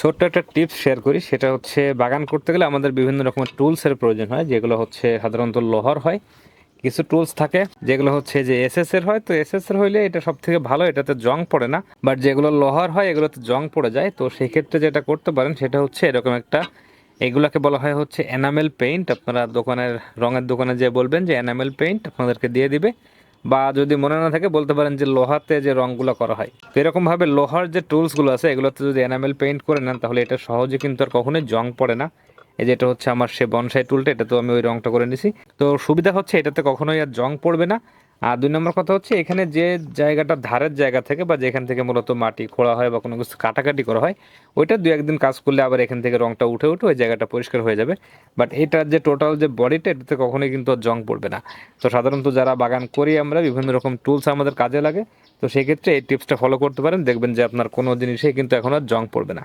ছোট্ট একটা tips share করি, সেটা হচ্ছে বাগান করতে গেলে আমাদের বিভিন্ন রকমের টুলসের প্রয়োজন হয়, যেগুলো হচ্ছে সাধারণত লোহার হয়। কিছু টুলস থাকে, যেগুলো হচ্ছে যে এসএস এর হয়, তো এসএস এর হইলে এটা সব থেকে ভালো, এটাতে জং পড়ে না। বাট যেগুলো লোহার হয়, এগুলোতে জং পড়ে যায়, তো সেই ক্ষেত্রে যেটা করতে পারেন, সেটা হচ্ছে এরকম একটা, এগুলাকে বলা হয় হচ্ছে এনামেল পেইন্ট আপনারা দোকানের, রঙের দোকানে যে বলবেন যে এনামেল পেইন্ট আপনাদেরকে দিয়ে দিবে। বা যদি মনে না থাকে বলতে পারেন যে লোহাতে যে রঙগুলো করা হয়। তো এরকমভাবে লোহার যে টুলসগুলো আছে, এগুলোতে যদি এনামেল পেইন্ট করে নেন, তাহলে এটা সহজে কিন্তু আর কখনোই জং পড়ে না। এই যে এটা হচ্ছে আমার সে বনসাই টুলটা এটা তো আমি ওই রংটা করে নিছি। তো সুবিধা হচ্ছে এটাতে কখনোই আর জং পড়বে না। আর দুই নম্বর কথা হচ্ছে, এখানে যে জায়গাটা ধারের জায়গা থেকে বা যেখান থেকে মূলত মাটি খোঁড়া হয় বা কোনো কিছু কাটাকাটি করা হয়, ওইটা দু একদিন কাজ করলে আবার এখান থেকে রংটা উঠে উঠে ওই জায়গাটা পরিষ্কার হয়ে যাবে। বাট এটার যে টোটাল যে বডিটা এটাতে কখনোই কিন্তু জং পড়বে না। তো সাধারণত যারা বাগান করি আমরা, বিভিন্ন রকম টুলস আমাদের কাজে লাগে। তো সেক্ষেত্রে এই টিপসটা ফলো করতে পারেন, দেখবেন যে আপনার কোনো জিনিসে কিন্তু এখন আর জং পড়বে না।